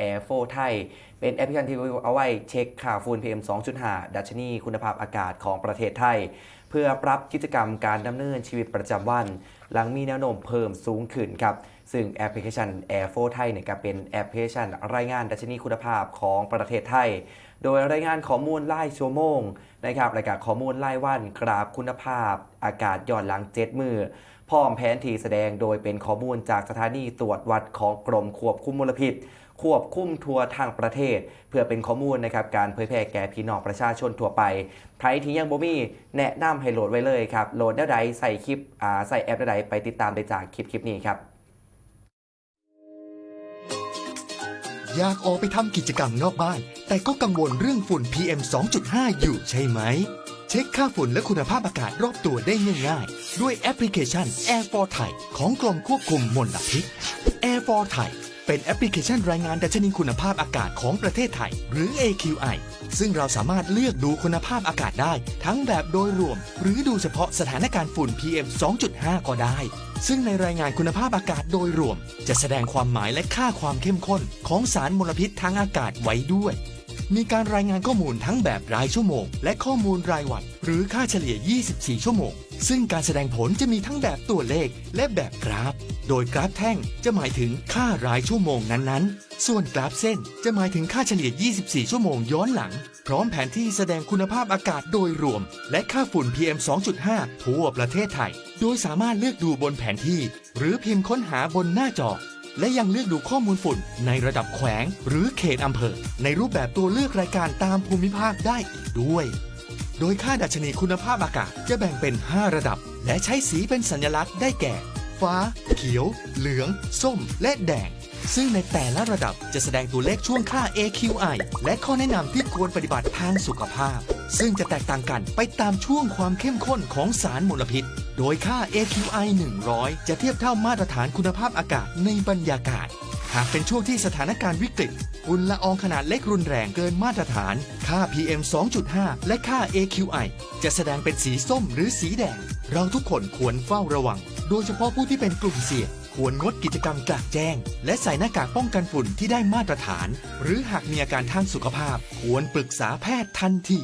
Air 4ไทยเป็นแอปพลิเคชันที่เอาไว้เช็คค่าวฝุ่น PM 2.5 ดัชนีคุณภาพอากาศของประเทศไทย เพื่อปรับกิจกรรมการดำเนินชีวิตประจำวัน หลังมีแนวโน้มเพิ่มสูงขึ้นครับซึ่งแอปพลิเคชัน Air 4ไทยเนี่ยก็เป็นแอปพลิเคชันรายงานดัชนีคุณภาพของประเทศไทย โดยรายงานข้อมูลรายชั่วโมงนะครับรายการข้อมูลรายวันกราฟคุณภาพ อากาศย้อนหลัง7มือ พร้อมแผนที่แสดงโดยเป็นข้อมูลจากสถานีตรวจวัดของกรมควบคุมมลพิษ ควบคุมทัวร์ทางประเทศ เพื่อเป็นข้อมูลนะครับการเผยแพร่แก่พี่น้องประชาชนทั่วไปใครที่ยังบ่มีแนะนำให้โหลดไว้เลยครับโหลดได้ใดใส่คลิปอ่าใส่แอปได้ใดไปติดตามได้จากคลิปคลิปนี้ครับอยากออกไปทำกิจกรรมนอกบ้าน แต่ก็กังวลเรื่องฝุ่น PM 2.5 อยู่ใช่ไหม เช็คค่าฝุ่นและคุณภาพอากาศรอบตัวได้ง่ายๆ ด้วยแอปพลิเคชัน Air for Thai ของกรมควบคุมมลพิษ Air for Thai เป็นแอปพลิเคชันรายงานดัชนีคุณภาพอากาศของประเทศไทย หรือ AQI ซึ่งเราสามารถเลือกดูคุณภาพอากาศได้ ทั้งแบบโดยรวม หรือดูเฉพาะสถานการณ์ฝุ่น PM 2.5 ก็ได้ ซึ่งในรายงานคุณภาพอากาศโดยรวม จะแสดงความหมายและค่าความเข้มข้นของสารมลพิษทางอากาศไว้ด้วย มีการรายงานข้อมูลทั้งแบบรายชั่วโมง และข้อมูลรายวันหรือค่าเฉลี่ย 24 ชั่วโมง ซึ่งการแสดงผลจะมีทั้งแบบตัวเลขและแบบกราฟ โดยกราฟแท่งจะหมายถึงค่ารายชั่วโมงนั้นๆ ส่วนกราฟเส้นจะหมายถึงค่าเฉลี่ย 24 ชั่วโมงย้อนหลัง พร้อมแผนที่แสดงคุณภาพอากาศโดยรวม และค่าฝุ่น PM 2.5 ทั่วประเทศไทย โดยสามารถเลือกดูบนแผนที่ หรือพิมพ์ค้นหาบนหน้าจอ และยังเลือกดูข้อมูลฝุ่นในระดับแขวง หรือเขตอำเภอ ในรูปแบบตัวเลือกรายการตามภูมิภาคได้อีกด้วย โดยค่าดัชนีคุณภาพอากาศจะแบ่งเป็น 5 ระดับ และใช้สีเป็นสัญลักษณ์ได้แก่ ฟ้า เขียว เหลือง ส้ม และแดง ซึ่งในแต่ละระดับจะแสดงตัวเลขช่วงค่า AQI และข้อแนะนำที่ควรปฏิบัติทางสุขภาพ ซึ่งจะแตกต่างกันไปตามช่วงความเข้มข้นของสารมลพิษ โดยค่า AQI 100 จะเทียบเท่ามาตรฐานคุณภาพอากาศในบรรยากาศ หากเป็นช่วงที่สถานการณ์วิกฤตฝุ่นละอองขนาดเล็กรุนแรงเกินมาตรฐาน ค่า PM 2.5 และค่า AQI จะแสดงเป็นสีส้มหรือสีแดง เราทุกคนควรเฝ้าระวัง โดยเฉพาะผู้ที่เป็นกลุ่มเสี่ยง ควรงดกิจกรรมกลางแจ้ง และใส่หน้ากากป้องกันฝุ่นที่ได้มาตรฐาน หรือหากมีอาการทางสุขภาพ ควรปรึกษาแพทย์ทันที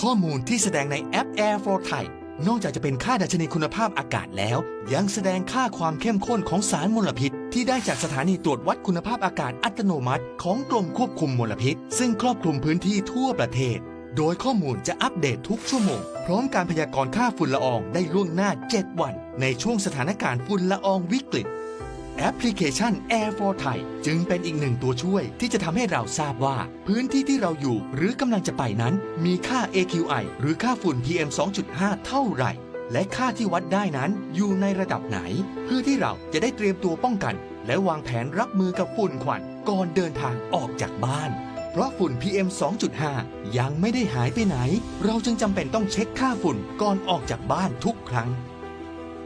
ข้อมูลที่แสดงในแอป Air for Thai นอกจากจะเป็นค่าดัชนีคุณภาพอากาศแล้ว ยังแสดงค่าความเข้มข้นของสารมลพิษ ที่ได้จากสถานีตรวจวัดคุณภาพอากาศอัตโนมัติ ของกรมควบคุมมลพิษ ซึ่งครอบคลุมพื้นที่ทั่วประเทศ โดยข้อมูลจะอัปเดตทุกชั่วโมง พร้อมการพยากรณ์ค่าฝุ่นละอองได้ล่วงหน้า 7 วัน ในช่วงสถานการณ์ฝุ่นละอองวิกฤต แอปพลิเคชัน Air for Thai จึงเป็นอีกหนึ่งตัวช่วยที่จะทำให้เราทราบว่า พื้นที่ที่เราอยู่หรือกำลังจะไปนั้น มีค่า AQI หรือค่าฝุ่น PM 2.5 เท่าไหร่ และค่าที่วัดได้นั้นอยู่ในระดับไหน เพื่อที่เราจะได้เตรียมตัวป้องกัน และวางแผนรับมือกับฝุ่นควันก่อนเดินทางออกจากบ้าน เพราะฝุ่น PM 2.5 ยังไม่ได้หายไปไหน เราจึงจำเป็นต้องเช็คค่าฝุ่นก่อนออกจากบ้านทุกครั้ง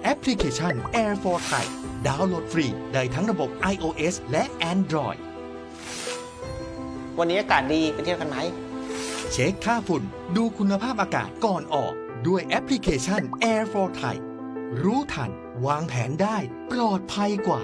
แอปพลิเคชัน Air for Thai ดาวน์โหลดฟรี ได้ทั้งระบบ iOS และ Android วันนี้อากาศดีไปเที่ยวกันไหม เช็คค่าฝุ่น ดูคุณภาพอากาศก่อนออก ด้วยแอปพลิเคชัน Air for Thai รู้ทัน วางแผนได้ ปลอดภัยกว่า